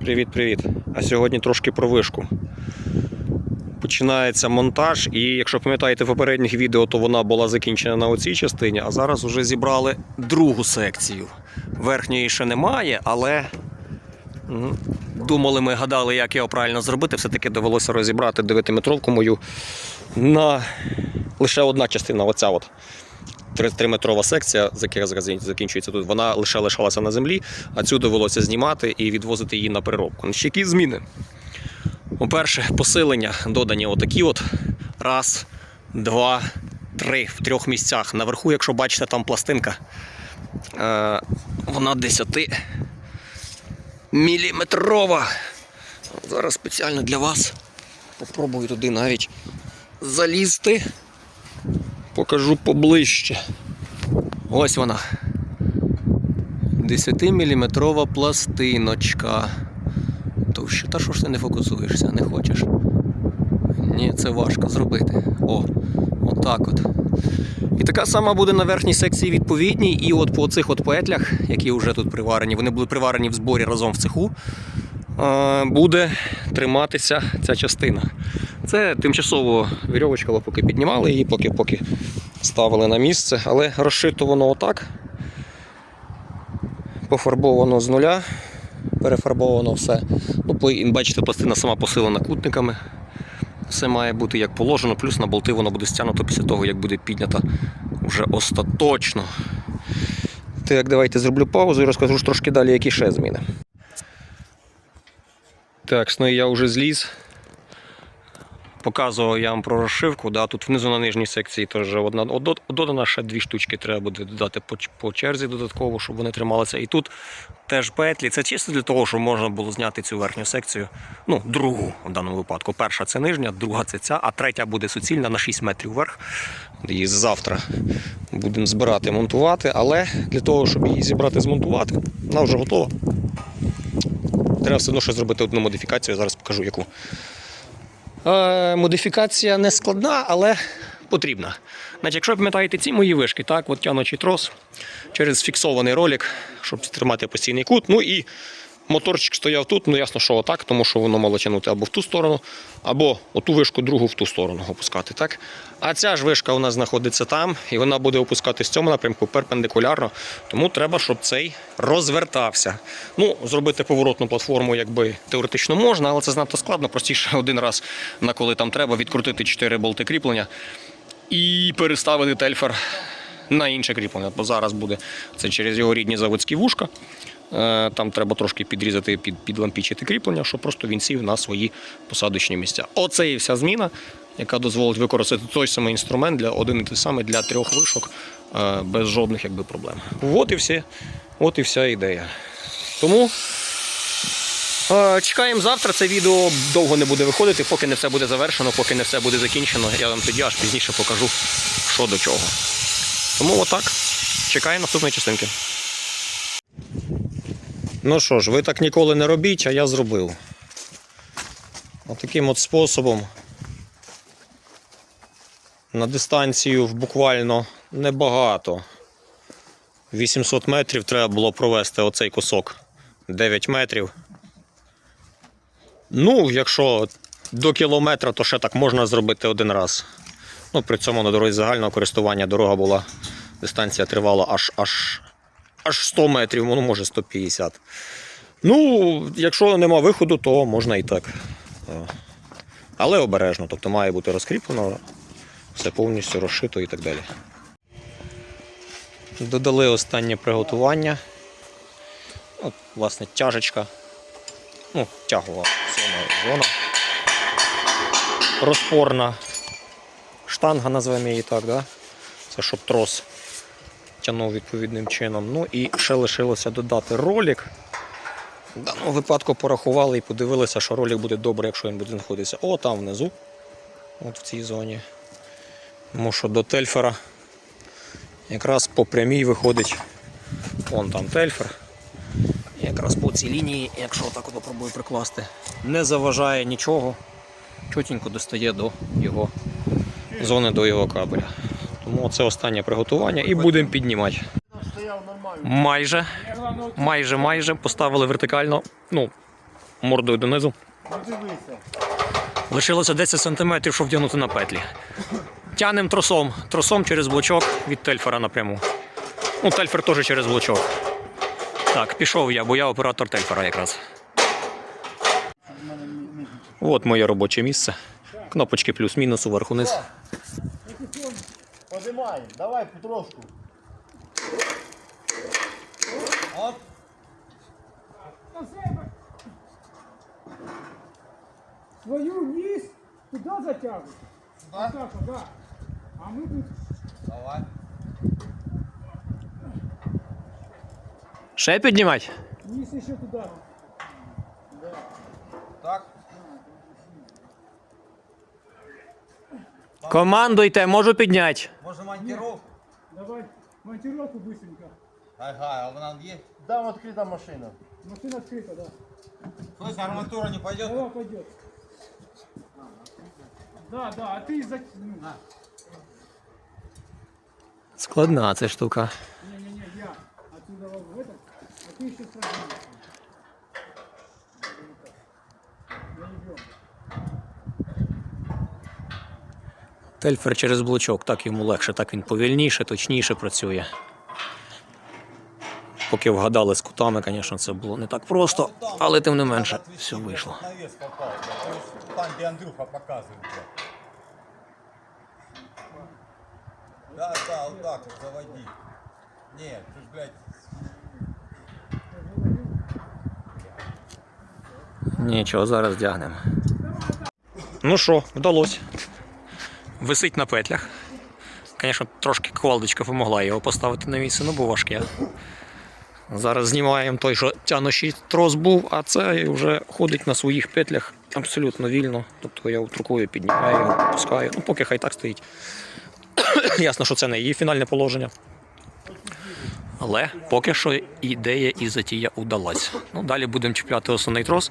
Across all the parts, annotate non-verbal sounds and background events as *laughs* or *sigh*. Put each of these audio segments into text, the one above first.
Привіт-привіт. А сьогодні трошки про вишку. Починається монтаж, і якщо пам'ятаєте в попередніх відео, то вона була закінчена на оцій частині, а зараз вже зібрали другу секцію. Верхньої ще немає, але думали ми, гадали, як його правильно зробити. Все-таки довелося розібрати 9-метровку мою на лише одна частина, оця от. 3-метрова секція, з яка закінчується тут, вона лише лишалася на землі, а цю довелося знімати і відвозити її на переробку. Ще які зміни? По-перше, посилення додані отакі от. Раз, два, три в трьох місцях. Наверху, якщо бачите, там пластинка. Е, вона 10 міліметрова. Зараз спеціально для вас попробую туди навіть залізти. Покажу поближче. Ось вона. 10-мм пластиночка. Товще, та що ж ти не фокусуєшся, не хочеш? Ні, це важко зробити. О, отак от. І така сама буде на верхній секції відповідній. І от по цих от петлях, які вже тут приварені, вони були приварені в зборі разом в цеху. е, Буде триматися ця частина. Це тимчасово вірьовочка, поки піднімали її, поки поки ставили на місце, але розшито воно отак. Пофарбовано з нуля, перефарбовано все. Ну, бачите, пластина сама посилена кутниками. Все має бути як положено, плюс на болти воно буде стягнуто після того, як буде піднято вже остаточно. Так, давайте зроблю паузу і розкажу трошки далі, які ще зміни. Так, ну і я вже зліз. Показував я вам про розшивку. Да, тут внизу на нижній секції теж одна додана ще дві штучки треба буде додати по, по черзі додатково, щоб вони трималися. І тут теж петлі. Це чисто для того, щоб можна було зняти цю верхню секцію. Ну, другу в даному випадку. Перша це нижня, друга це ця, а третя буде суцільна на 6 метрів вверх. Її завтра будемо збирати, монтувати. Але для того, щоб її зібрати, змонтувати, вона вже готова. Треба все одно ще зробити одну модифікацію, я зараз покажу яку. Е, модифікація не складна, але потрібна. Значить, якщо ви пам'ятаєте ці мої вишки, так, от тянучий трос через фіксований ролик, щоб тримати постійний кут. Ну і моторчик стояв тут, ну ясно, що отак, тому що воно мало тягнути або в ту сторону, або оту вишку другу в ту сторону опускати. Так? А ця ж вишка у нас знаходиться там, і вона буде опускатись в цьому напрямку перпендикулярно. Тому треба, щоб цей розвертався. Ну, зробити поворотну платформу, якби теоретично можна, але це занадто складно. Простіше *laughs* один раз, на коли там треба, відкрутити 4 болти кріплення і переставити тельфер на інше кріплення. Бо зараз буде це через його рідні заводські вушка. Е, Там треба трошки підрізати, під, підлампічити кріплення, щоб просто він сів на свої посадочні місця. Оце і вся зміна, яка дозволить використати той самий інструмент для один і той самий для трьох вишок е, без жодних якби, проблем. От і все. От і вся ідея. Тому е, чекаємо завтра. Це відео довго не буде виходити, поки не все буде завершено, поки не все буде закінчено. Я вам тоді аж пізніше покажу, що до чого. Тому отак. Чекаємо наступної частинки. Ну що ж, ви так ніколи не робіть, а я зробив. Отаким от способом. На дистанцію буквально небагато. 800 метрів треба було провести оцей кусок 9 метрів. Ну, якщо до кілометра, то ще так можна зробити один раз. Ну, при цьому на дорозі загального користування дорога була, дистанція тривала аж аж, аж 100 метрів, ну може 150. Ну, якщо нема виходу, то можна і так. Е, Але обережно, тобто має бути розкріплено, все повністю розшито і так далі. Додали останнє приготування. От, власне, тяжечка. Ну, тягова зона. Розпорна штанга, назвемо її так, да? це щоб трос тягнув відповідним чином. Ну і ще лишилося додати ролик. В даному випадку порахували і подивилися, що ролик буде добре, якщо він буде знаходитися о, там внизу, от в цій зоні. Тому що до тельфера якраз по прямій виходить вон там тельфер. І якраз по цій лінії, якщо так от попробую прикласти, не заважає нічого, чотенько достає до його зони до його кабеля. Тому це останнє приготування і будемо піднімати. Майже, майже, майже поставили вертикально. Ну, мордою донизу. Лишилося 10 см, щоб вдягнути на петлі. Тянем тросом. Тросом через блочок від тельфера напряму. Ну, тельфер теж через блочок. Так, пішов я, бо я оператор тельфера якраз. От моє робоче місце. Кнопочки плюс-мінус, уверху-низ. Подимай, давай потрошку. Оп. Свою вниз, туда затягивай. Сюда? Вот так да. А мы тут Давай. Ще піднімати? вниз еще туда. Так. Командуйте, можу підняти. Може монтировку? Давай монтировку быстренько. Ага, а вона є? Там відкрита машина. Машина открыта, да. Слышь, арматура не пойдет? Давай пойдет. Да, да, а ты за... ну, Складна ця штука. Не-не-не, я отсюда вот в этом, а ты еще сразу. Тельфер через блочок, так йому легше, так він повільніше, точніше працює. Поки вгадали з кутами, звісно, це було не так просто, але тим не менше, все вийшло. Там, где Андрюха показывает. да. Так вот заводи. Нет, ты ж, блядь, Нічого, зараз дягнемо. Ну що, вдалося. Висить на петлях. Звісно, трошки квалдочка помогла його поставити на місце, ну бо важке. Зараз знімаємо той, що тянущий трос був, а це вже ходить на своїх петлях абсолютно вільно. Тобто я от рукою піднімаю, його, опускаю. Ну, поки хай так стоїть. *coughs* Ясно, що це не її фінальне положення. Але поки що ідея і затія удалась. Ну, далі будемо чіпляти основний трос.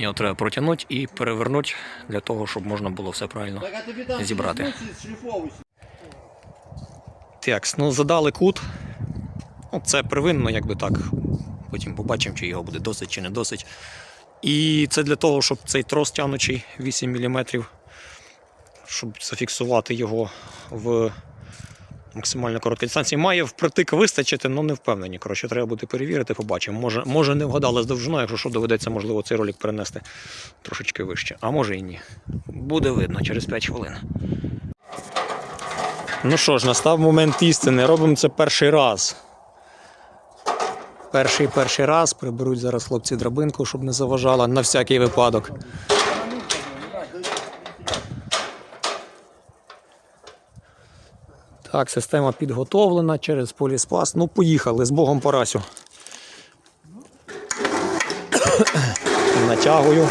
Його треба протягнути і перевернути для того, щоб можна було все правильно зібрати. Так, ну задали кут. Ну, це первинно, якби так. Потім побачимо, чи його буде досить чи не досить. І це для того, щоб цей трос тянучий 8 мм, щоб зафіксувати його в максимально короткій дистанції. Має впритик вистачити, але не впевнені. Коротше, треба буде перевірити, побачимо. Може, може не вгадали з довжиною, якщо що доведеться, можливо, цей ролик перенести трошечки вище. А може і ні. Буде видно через 5 хвилин. Ну що ж, настав момент істини. Робимо це перший раз. Перший перший раз приберуть зараз хлопці драбинку, щоб не заважала на всякий випадок. Так, система підготовлена через поліспас. Ну, поїхали з Богом Парасю. Натягую.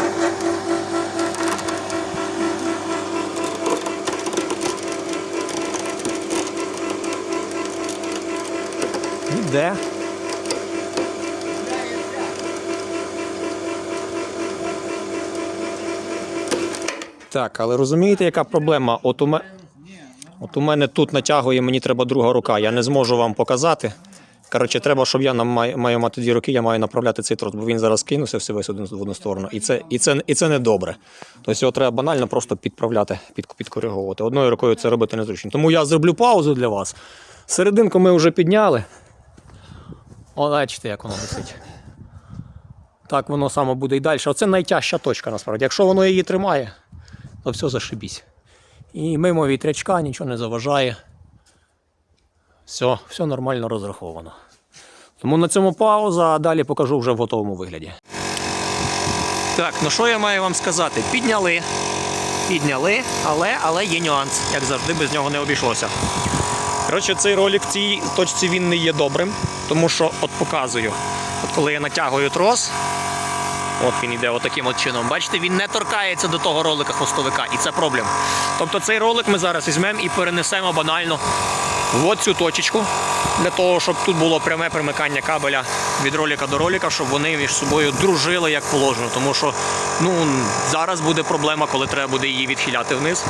Іде. Так, але розумієте, яка проблема? От у, ме... От у мене тут натягує, мені треба друга рука. Я не зможу вам показати. Коротше, треба, щоб я маю, мати дві руки, я маю направляти цей трос, бо він зараз кинувся все весь в одну сторону. І це, і це, і це не добре. Тобто його треба банально просто підправляти, під, підкориговувати. Одною рукою це робити незручно. Тому я зроблю паузу для вас. Серединку ми вже підняли. О, бачите, як воно висить. Так воно само буде і далі. Оце найтяжча точка насправді. Якщо воно її тримає, то все зашибісь. І мимо вітрячка нічого не заважає. Все, все нормально розраховано. Тому на цьому пауза, а далі покажу вже в готовому вигляді. Так, ну що я маю вам сказати? Підняли. Підняли, але, але є нюанс. Як завжди, без нього не обійшлося. Коротше, цей ролик в цій точці він не є добрим, тому що от показую. От коли я натягую трос, От він йде отаким от чином. Бачите, він не торкається до того ролика хвостовика, і це проблем. Тобто цей ролик ми зараз візьмемо і перенесемо банально в оцю точечку, для того, щоб тут було пряме примикання кабеля від ролика до ролика, щоб вони між собою дружили як положено. Тому що ну, зараз буде проблема, коли треба буде її відхиляти вниз.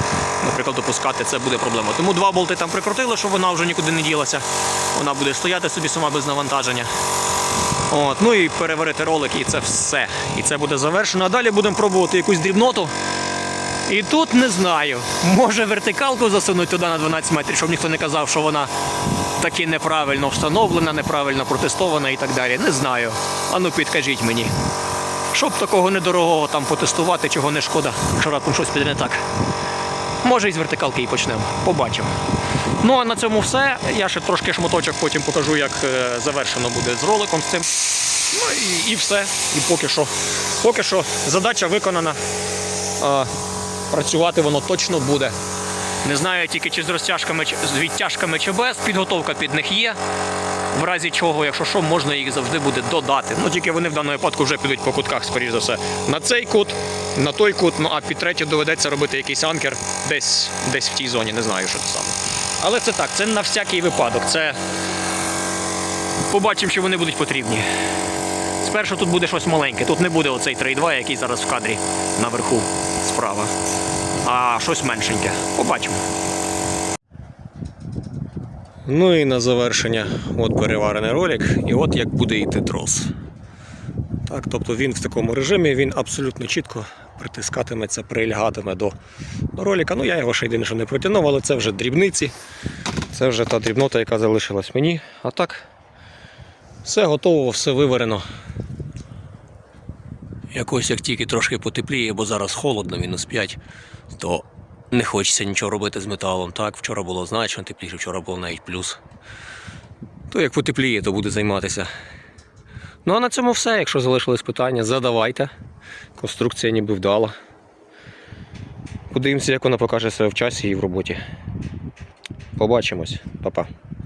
Наприклад, опускати, це буде проблема. Тому два болти там прикрутили, щоб вона вже нікуди не ділася. Вона буде стояти собі сама без навантаження. От, ну і переварити ролик, і це все. І це буде завершено. А далі будемо пробувати якусь дрібноту. І тут не знаю. Може вертикалку засунути туди на 12 метрів, щоб ніхто не казав, що вона таки неправильно встановлена, неправильно протестована і так далі. Не знаю. Ану підкажіть мені. Щоб такого недорогого там потестувати, чого не шкода, якщо раптом щось піде не так. Може і з вертикалки і почнемо. Побачимо. Ну а на цьому все. Я ще трошки шматочок потім покажу, як е, завершено буде з роликом з цим. Ну і, і все. І поки що, поки що задача виконана. А, працювати воно точно буде. Не знаю тільки чи з розтяжками, чи з відтяжками чи без. Підготовка під них є. В разі чого, якщо що, можна їх завжди буде додати. Ну тільки вони в даному випадку вже підуть по кутках, скоріш за все. На цей кут, на той кут, ну а під третє доведеться робити якийсь анкер десь, десь в тій зоні, не знаю, що це саме. Але це так, це на всякий випадок. Це побачимо, що вони будуть потрібні. Спершу тут буде щось маленьке. Тут не буде оцей 3.2, який зараз в кадрі наверху справа. А щось меншеньке. Побачимо. Ну і на завершення от переварений ролик, і от як буде йти трос. Так, тобто він в такому режимі, він абсолютно чітко притискатиметься, прилягатиме до, до ролика. Ну я його ще єдине, що не протягнув, але це вже дрібниці. Це вже та дрібнота, яка залишилась мені. А так, все готово, все виварено. Якось як тільки трошки потепліє, бо зараз холодно, мінус 5, то не хочеться нічого робити з металом. Так, вчора було значно тепліше, вчора було навіть плюс. То як потепліє, то буде займатися. Ну а на цьому все. Якщо залишились питання, задавайте. Конструкція ніби вдала. Подивимося, як вона покаже себе в часі і в роботі. Побачимось, Па-па.